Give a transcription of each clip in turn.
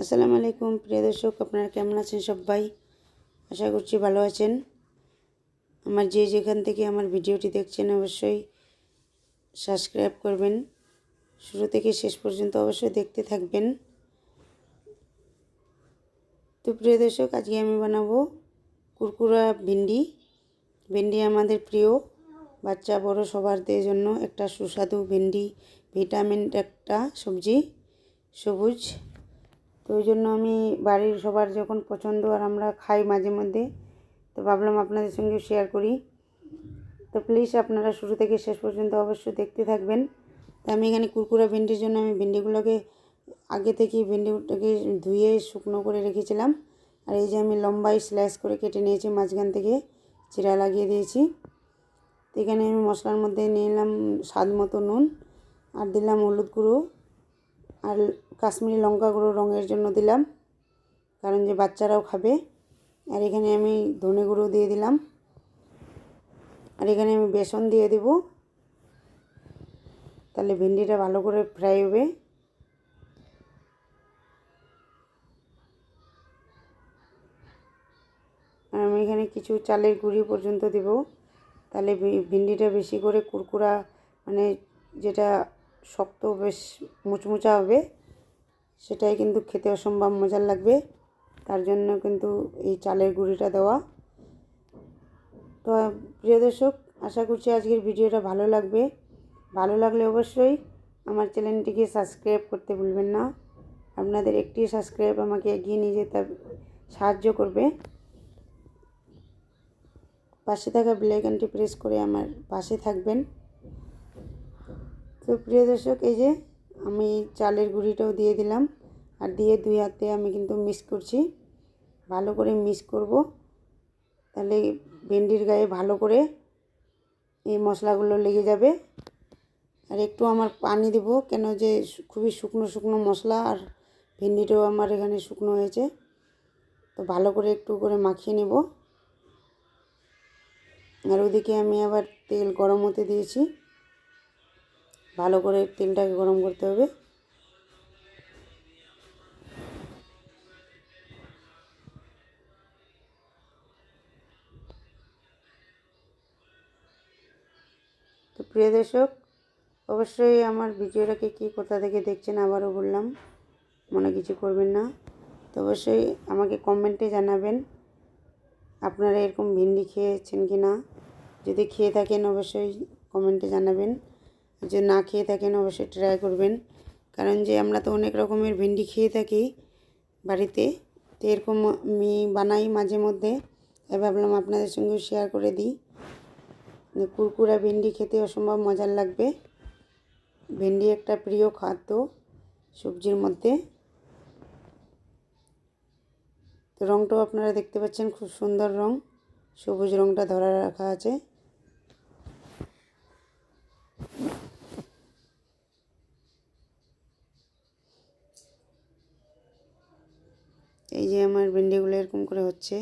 আসসালামু আলাইকুম, প্রিয় দর্শক, আপনারা কেমন আছেন সবাই? আশা করছি ভালো আছেন। আমার যে যেখান থেকে আমার ভিডিওটি দেখছেন, অবশ্যই সাবস্ক্রাইব করবেন। শুরু থেকে শেষ পর্যন্ত অবশ্যই দেখতে থাকবেন। তো প্রিয় দর্শক, আজকে আমি বানাবো কুরকুরা ভিন্ডি। ভেন্ডি আমাদের প্রিয়। বাচ্চা, বড় সবারদের জন্য একটা সুস্বাদু ভেন্ডি, ভিটামিন একটা সবজি, সবুজ তো ওই জন্য আমি বাড়ির সবার যখন পছন্দ আর আমরা খাই মাঝে মধ্যে, তো ভাবলাম আপনাদের সঙ্গে শেয়ার করি। তো প্লিজ আপনারা শুরু থেকে শেষ পর্যন্ত অবশ্যই দেখতে থাকবেন। তো আমি এখানে কুরকুরা ভেন্ডির জন্য আমি ভেন্ডিগুলোকে আগে থেকেই ভেন্ডিটাকে ধুয়ে শুকনো করে রেখেছিলাম। আর এই যে আমি লম্বাই স্ল্যাশ করে কেটে নিয়েছি, মাঝখান থেকে চিরা লাগিয়ে দিয়েছি। তো এখানে আমি মশলার মধ্যে নিয়ে নিলাম স্বাদ মতো নুন আর দিলাম হলুদ গুঁড়ো। আর কাশ্মীরি লঙ্কা গুঁড়ো রঙের জন্য দিলাম, কারণ যে বাচ্চারাও খাবে। আর এখানে আমি ধনে গুঁড়ো দিয়ে দিলাম। আর এখানে আমি বেসন দিয়ে দেব। তাহলে ভেন্ডিটা ভালো করে ফ্রাই হবে। আর আমি এখানে কিছু চালের গুঁড়ি পর্যন্ত দেব। তাহলে ভিন্ডিটা বেশি করে কুরকুরা মানে যেটা শক্ত বেশ মুচমুচা হবে। সেটাই কিন্তু খেতে অসম্ভব মজার লাগবে। তার জন্য কিন্তু এই চালের গুঁড়িটা দেওয়া। তো প্রিয় দর্শক, আশা করছি আজকের ভিডিওটা ভালো লাগবে। ভালো লাগলে অবশ্যই আমার চ্যানেলটিকে সাবস্ক্রাইব করতে ভুলবেন না। আপনাদের একটি সাবস্ক্রাইব আমাকে এগিয়ে নিয়ে যেতে সাহায্য করবে। পাশে থাকা বেলাইকানটি প্রেস করে আমার পাশে থাকবেন। তো প্রিয় দর্শক, এই যে আমি চালের গুঁড়িটাও দিয়ে দিলাম আর দিয়ে দুই হাতে আমি কিন্তু মিক্স করছি। ভালো করে মিক্স করব। তাহলে ভেন্ডির গায়ে ভালো করে এই মশলাগুলো লেগে যাবে। আর একটু আমার পানি দেব, কেন যে খুবই শুকনো শুকনো মশলা আর ভেন্ডিটাও আমার এখানে শুকনো হয়েছে। তো ভালো করে একটু করে মাখিয়ে নেব। আর ওদিকে আমি আবার তেল গরম হতে দিয়েছি। ভালো করে তেলটাকে গরম করতে হবে। তো প্রিয় দর্শক, অবশ্যই আমার ভিডিওটাকে কি কোথা থেকে দেখছেন আবারও বললাম, মনে কিছু করবেন না। তো অবশ্যই আমাকে কমেন্টে জানাবেন, আপনারা এরকম ভিন্ডি খেয়েছেন কি না যদি খেয়ে থাকেন অবশ্যই কমেন্টে জানাবেন। যদি না খেয়ে থাকেন অবশ্যই ট্রাই করবেন। কারণ যে আমরা তো অনেক রকমের ভিন্ডি খেয়ে থাকি বাড়িতে, তো এরকম আমি বানাই মাঝে মধ্যে। ভাবলাম আপনাদের সঙ্গে শেয়ার করে দিই। কুরকুরা ভেন্ডি খেতে অসম্ভব মজার লাগবে। ভেন্ডি একটা প্রিয় খাদ্য সবজির মধ্যে। তো রঙটাও আপনারা দেখতে পাচ্ছেন খুব সুন্দর রং। সবুজ রঙটা ধরা রাখা আছে। এই যে আমার ভেন্ডিগুলো এরকম করে হচ্ছে।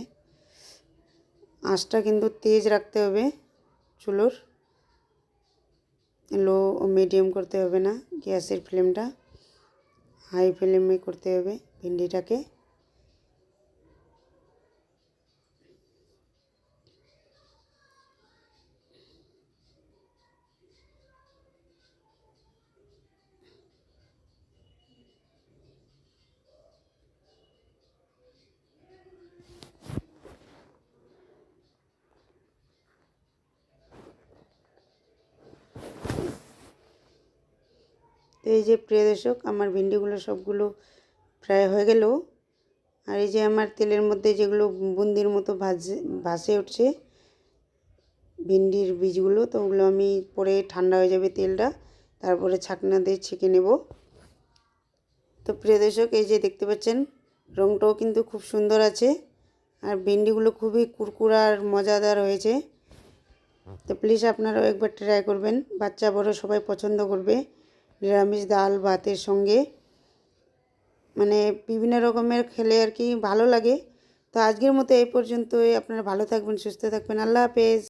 আঁচটা কিন্তু তেজ রাখতে হবে চুলোর। লো ও মিডিয়াম করতে হবে না, গ্যাসের ফ্লেমটা। হাই ফ্লেমে করতে হবে ভেন্ডিটাকে। তো এই যে প্রিয় দর্শক, আমার ভিন্ডিগুলো সবগুলো ফ্রাই হয়ে গেল। আর এই যে আমার তেলের মধ্যে যেগুলো বুন্দির মতো ভাজে, ভাসে উঠছে ভিন্ডির বীজগুলো, তো ওগুলো আমি পরে ঠান্ডা হয়ে যাবে তেলটা, তারপরে ছাকনা দিয়ে ছেঁকে নেব। তো প্রিয় দর্শক, এই যে দেখতে পাচ্ছেন রঙটাও কিন্তু খুব সুন্দর আছে, আর ভিন্ডিগুলো খুবই কুরকুরা আর মজাদার হয়েছে। তো প্লিজ আপনারাও একবার ট্রাই করবেন, বাচ্চা বড় সবাই পছন্দ করবে। নিরামিষ ডাল, ভাতের সঙ্গে। মানে বিভিন্ন রকমের খেলে আর কি ভালো লাগে। তো আজকের মতো এই পর্যন্তই। আপনারা ভালো থাকবেন, সুস্থ থাকবেন। আল্লাহ হাফেজ।